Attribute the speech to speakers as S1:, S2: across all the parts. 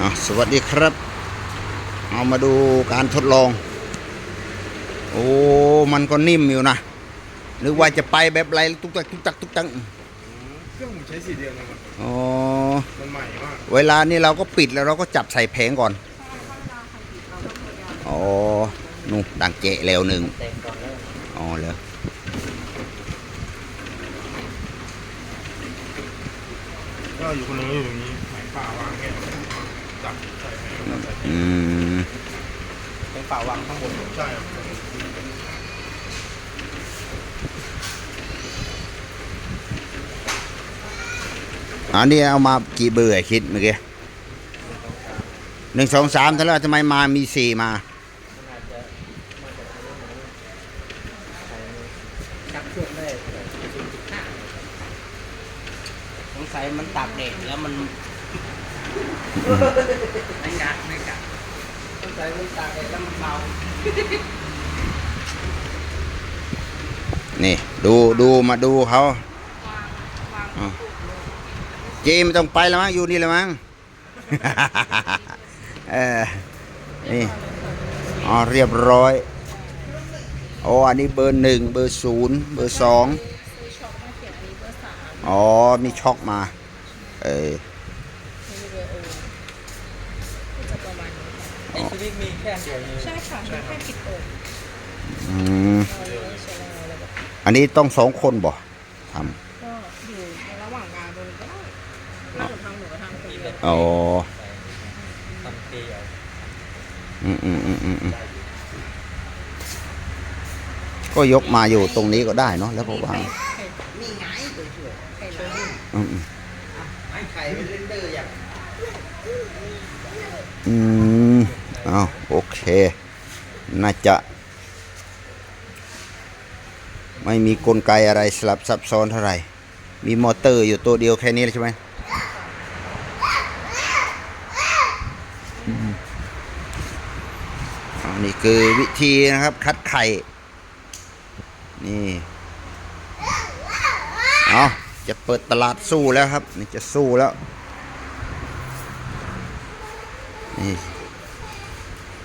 S1: อะสวัสดีครับ เอามาดูการทดลอง โอ้ มันก็นิ่มอยู่นะนึกว่าจะไปแบบไรตุ๊กตักตุ๊กตักตุ๊กตัก
S2: เครื่องผมใช้สีเดียวนะครับ
S1: อ๋อ
S2: มันใหม่มาก
S1: เวลานี้เราก็ปิดแล้วเราก็จับใส่แผงก่อนอ๋อนู่นดังเจะแล้วหนึ่งอ๋อเหรอ
S2: ก็อยู่คนหนึงก็อยู่ตรงนี้หมายป่าวางแค่ จับใส่ไปแล้วก็ใส่
S1: อืม
S2: เป็นป่าวางข้างบนใช่ครับ
S1: อันนี้เอามากี่เบื่อคิดเมื่อกี้หนึ่งสองสามเท่าไหร่ทำไมมามีสี่มา
S3: ชักเครื่องได้สงสัยมันตากแดดแล้วมัน ไม่กัดไม่กัดสงสัยมันตากแดดแล้วมันเมา
S1: นี่ดูดูมาดูเขาเจไม่ต้องไปแล้วมั้งอยู่นี่แล้วมั้งเออนี่อ๋อเรียบร้อยโอ้อันนี้เบอร์หนึ่งเบอร์ศูนย์เบอร์สองอ๋อมีช็อกมา เออ
S3: ไอ้ชีวิตมีแค่เดียวนี้
S4: ใช่ค่ะมีแค่ปิดโอ่ง
S1: อืม
S4: เราเลยใช้แรงอะไรแบบ
S1: อันนี้ต้องสองคนบ่ท
S4: ก็อยู่ในระหว่างงานตรงนี้ก็ได้นั่งทำหนูก็ทำคนเดียวำ
S1: อ๋อ
S3: ทำเกลียว
S1: อืมอืมอืมอืมอืมก็ยกมาอยู่ตรงนี้ก็ได้เนาะแล้วก็วาง
S3: นี่ไงตัวช่วย
S4: ไข่ร้อน
S1: อืมอืม
S3: ไอ้ไข่เป็นเรนเดอร์อย่าง
S1: อืม เอาโอเค น่าจะไม่มีกลไกอะไรสลับซับซ้อนเท่าไหร่ มีมอเตอร์อยู่ตัวเดียวแค่นี้เลยใช่ไหมอืมอันนี้คือวิธีนะครับคัดไข่ นี่ เอาจะเปิดตลาดสู้แล้วครับ นี่จะสู้แล้ว นี่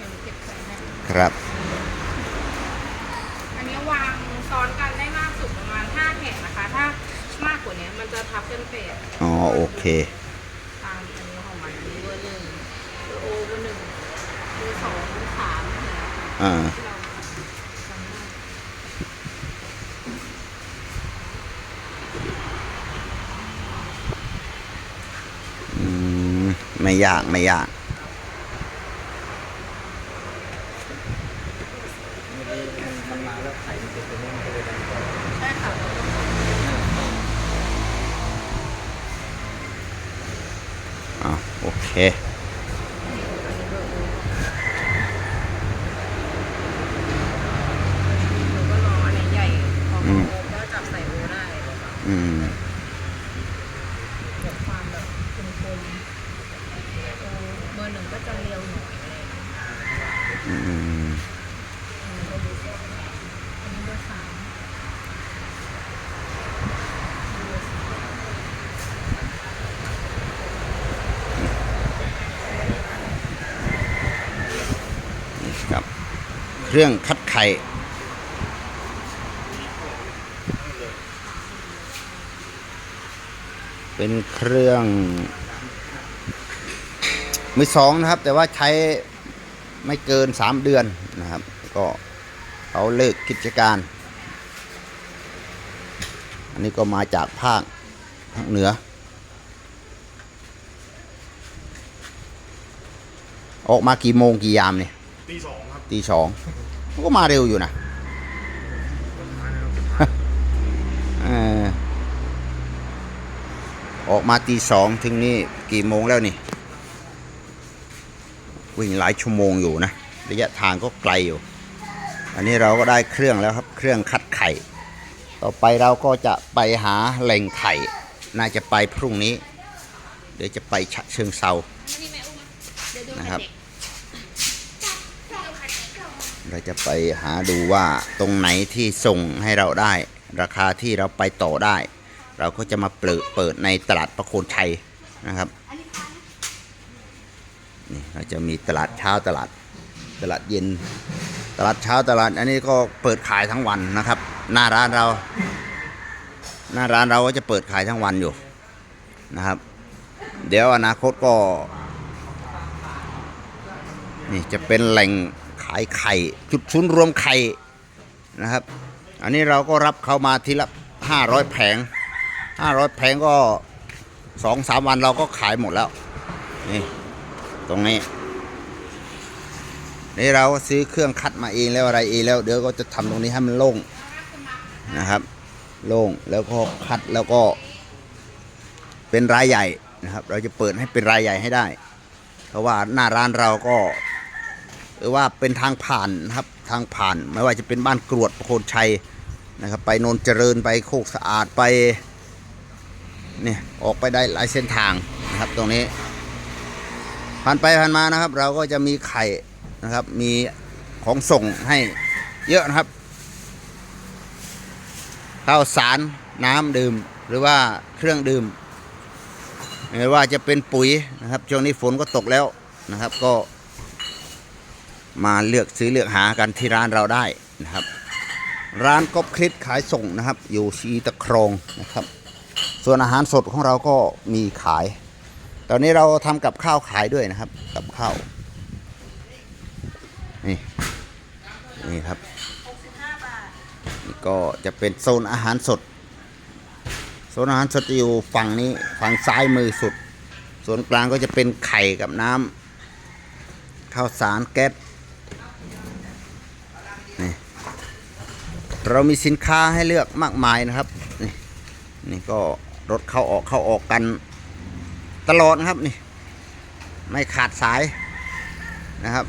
S4: ยังเก็บไข่ให้
S1: ครับ
S4: อันนี้วางซ้อนกันได้มากสุดประมาณ5แผ่นนะคะ ถ้ามากกว่านี้มันจะทับกันเป็ด
S1: อ๋อโอเค
S4: ตามอันนี้ของมันอันนี้เบอร์หนึ่งเบอร์โอเบอร์หนึ่งเบอร์สองเบอร์สามอะไรอย่างเงี้ย
S1: อ่า
S4: ที่เราจำได้
S1: อืมไม่ยาก ไม่ยาก
S3: มันมาแล้วไข่มันเป็นตัวนี้มันก็เลยดังกว่า
S4: ใช่ค่ะ
S1: อ่า โอเค
S4: หนูก็รออันนี้ใหญ่พอ
S1: อืม
S4: โอก็จับใส่โอได้
S1: อืม
S4: เกิดความแบบคมๆโอเบอร์หนึ่งก็จะเรียวหน่อยอะไรอย่างเงี้ย
S1: อืม
S4: อันนี้เบอร์สองอันนี้เบอร์สาม
S1: นี่ครับ เค รื่องคัดไข่เป็นเครื่องมือสองนะครับ แต่ว่าใช้ไม่เกินสามเดือนนะครับ ก็เขาเลิกกิจการ อันนี้ก็มาจากภาคภาคเหนือ ออกมากี่โมงกี่ยามเนี่ย
S2: ตีสอง
S1: ตีสองก็มาเร็วอยู่นะเออออกมาตีสองถึงนี่กี่โมงแล้วนี่ วิ่งหลายชั่วโมงอยู่นะ ระยะทางก็ไกลอยู่ อันนี้เราก็ได้เครื่องแล้วครับ เครื่องคัดไข่ ต่อไปเราก็จะไปหาแหล่งไข่ น่าจะไปพรุ่งนี้ เดี๋ยวจะไปฉะเชิงเซานะครับ เราจะไปหาดูว่าตรงไหนที่ส่งให้เราได้ ราคาที่เราไปต่อได้ เราก็จะมาเปิดเปิดในตลาดประโคนชัยนะครับนี่เราจะมีตลาดเช้าตลาดตลาดเย็น ตลาดเช้าตลาด อันนี้ก็เปิดขายทั้งวันนะครับ หน้าร้านเรา หน้าร้านเราก็จะเปิดขายทั้งวันอยู่นะครับ เดี๋ยวอนาคตก็ นี่จะเป็นแหล่งายไข่จุดศูนย์รวมไข่นะครับ อันนี้เราก็รับเข้ามาทีละห้าร้อยแผงห้าร้อยแผงก็สองสามวันเราก็ขายหมดแล้วนี่ตรงนี้นี่เราซื้อเครื่องคัดมาเองแล้วอะไรเองแล้วเดี๋ยวก็จะทำตรงนี้ให้มันโล่งนะครับ โล่งแล้วก็คัดแล้วก็เป็นรายใหญ่นะครับ เราจะเปิดให้เป็นรายใหญ่ให้ได้ เพราะว่าหน้าร้านเราก็ หรือว่าเป็นทางผ่านนะครับทางผ่าน ไม่ว่าจะเป็นบ้านกรวดโคนชัยนะครับ ไปโนนเจริญไปโคกสะอาดไปเนี่ยออกไปได้หลายเส้นทางนะครับตรงนี้ ผ่านไปผ่านมานะครับ เราก็จะมีไข่นะครับ มีของส่งให้เยอะนะครับข้าวสารน้ำดื่มหรือว่าเครื่องดื่มไม่ว่าจะเป็นปุ๋ยนะครับช่วงนี้ฝนก็ตกแล้วนะครับ ก็ มาเลือกซื้อเลือกหากันที่ร้านเราได้นะครับ ร้านก๊อบคลิปขายส่งนะครับ อยู่ชีตะครองนะครับ ส่วนอาหารสดของเราก็มีขาย ตอนนี้เราทำกับข้าวขายด้วยนะครับ กับข้าวนี่นี่ครับนี่ก็จะเป็นโซนอาหารสด โซนอาหารสดจะอยู่ฝั่งนี้ฝั่งซ้ายมือสุด ส่วนกลางก็จะเป็นไข่กับน้ำข้าวสารแก๊ส เรามีสินค้าให้เลือกมากมายนะครับนี่นี่ก็รถเข้าออกเข้าออกกันตลอดนะครับนี่ ไม่ขาดสายนะครับ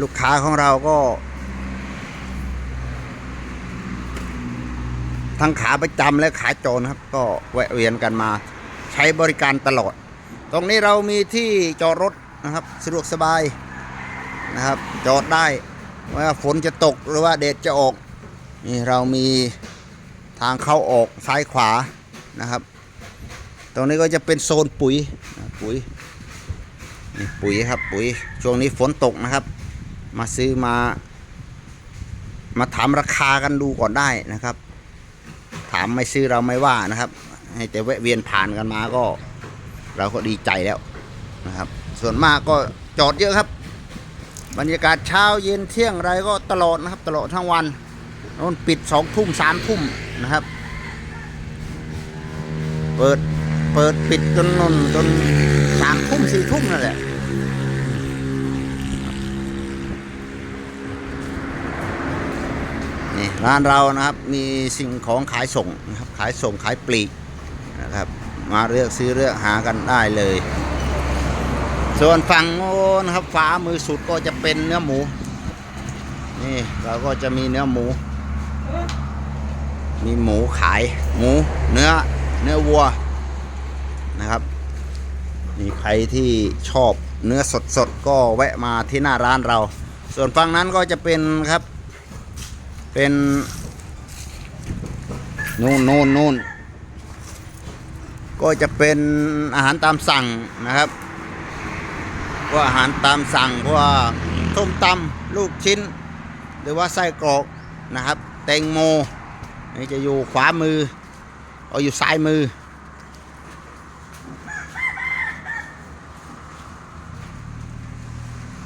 S1: ลูกค้าของเราก็ ทั้งขาประจำและขาจรครับ ก็แวะเวียนกันมา ใช้บริการตลอด ตรงนี้เรามีที่จอดรถนะครับสะดวกสบายนะครับ จอดได้ไม่ว่าฝนจะตกหรือว่าแดดจะออก นี่เรามีทางเข้าออกซ้ายขวานะครับ ตรงนี้ก็จะเป็นโซนปุ๋ยปุ๋ยนี่ปุ๋ยครับปุ๋ยช่วงนี้ฝนตกนะครับ มาซื้อมา มาถามราคากันดูก่อนได้นะครับ ถามไม่ซื้อเราไม่ว่านะครับ ให้แต่แวะเวียนผ่านกันมาก็ เราก็ดีใจแล้วนะครับ ส่วนมากก็จอดเยอะครับ บรรยากาศเช้าเย็นเที่ยงอะไรก็ตลอดนะครับ ตลอดทั้งวัน น่นปิดสองทุ่มสามทุ่มนะครับ เปิดเปิดปิดจนนนจนสามทุ่มสี่ทุ่มนั่นแหละนี่ร้านเรานะครับมีสิ่งของขายส่งนะครับขายส่งขายปลีกนะครับ มาเลือกซื้อเลือกหากันได้เลย ส่วนฝั่งโน้นครับฝามือสุดก็จะเป็นเนื้อหมู นี่เราก็จะมีเนื้อหมู มีหมูขาย หมูเนื้อ เนื้อวัวนะครับ มีใครที่ชอบเนื้อสดสดก็แวะมาที่หน้าร้านเรา ส่วนฝั่งนั้นก็จะเป็นครับ เป็นนู่นนู่นนู่นก็จะเป็นอาหารตามสั่งนะครับพวกอาหารตามสั่งพวกต้มตำลูกชิ้น หรือว่าไส้กรอกนะครับ แตงโมนี่จะอยู่ขวามือเอาอยู่ซ้ายมือ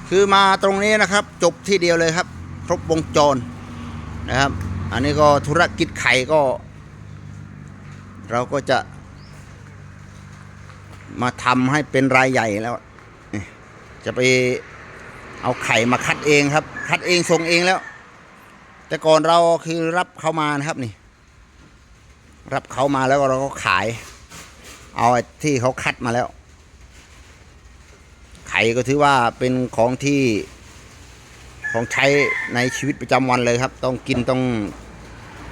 S1: คือมาตรงนี้นะครับ จบที่เดียวเลยครับ ครบวงจรนะครับ อันนี้ก็ธุรกิจไข่ก็ เราก็จะ มาทำให้เป็นรายใหญ่แล้ว จะไปเอาไข่มาคัดเองครับ คัดเองส่งเองแล้ว แต่ก่อนเราคือรับเขามานะครับนี่ รับเขามาแล้วเราก็ขาย เอาไอ้ที่เขาคัดมาแล้ว ไข่ก็ถือว่าเป็นของที่ของใช้ในชีวิตประจำวันเลยครับ ต้องกินต้อง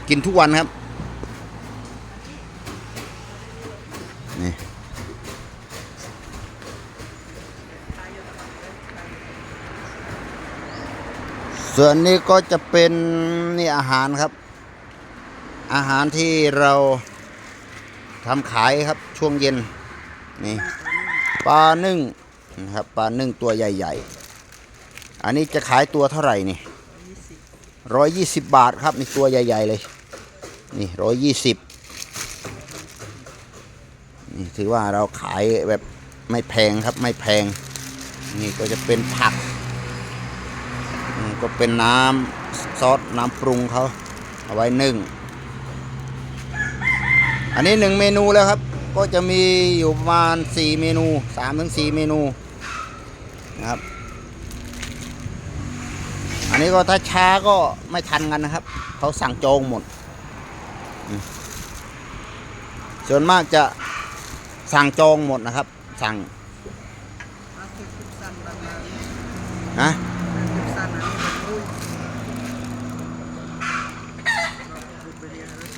S1: กินทุกวันครับ ส่วนนี้ก็จะเป็นนี่อาหารครับ อาหารที่เราทำขายครับช่วงเย็นนี่ปลานึ่งนะครับปลานึ่งตัวใหญ่ ๆ อันนี้จะขายตัวเท่าไหร่นี่ร้อยยี่สิบบาทครับนี่ตัวใหญ่ ๆ เลย นี่ร้อยยี่สิบนี่ถือว่าเราขายแบบไม่แพงครับไม่แพง นี่ก็จะเป็นผัก ก็เป็นน้ำซอสน้ำปรุงเขาเอาไว้นึ่ง อันนี้หนึ่งเมนูแล้วครับ ก็จะมีอยู่ประมาณสี่เมนูสามถึงสี่เมนูนะครับ อันนี้ก็ถ้าช้าก็ไม่ทันกันนะครับ เขาสั่งจองหมด ส่วนมากจะสั่งจองหมดนะครับ สั่ง
S3: นะ สิบสันอันนี้เป็นรุ่นรูปไปเรียนเลย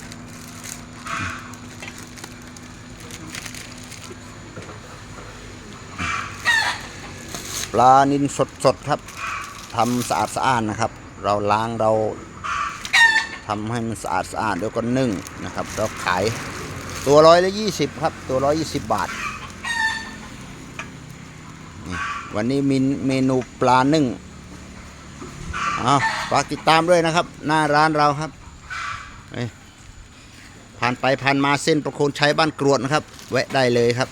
S1: ป ลานินสดๆครับทำสะอาดสะอาดนะครับ เราล้างเราทำให้มันสะอาดสะอาดแล้วก็นึ่งนะครับเราขายตัวร้อยละยี่สิบครับ ตัวร้อยยี่สิบบาท วันนี้มีเมนูปลานึ่งอาฝากติดตามด้วยนะครับ หน้าร้านเราครับผ่านไปผ่านมาเส้นประโคนใชัยบ้านกรวดนะครับ แวะได้เลยครับ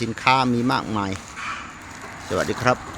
S1: สินค้ามีมากมาย สวัสดีครับ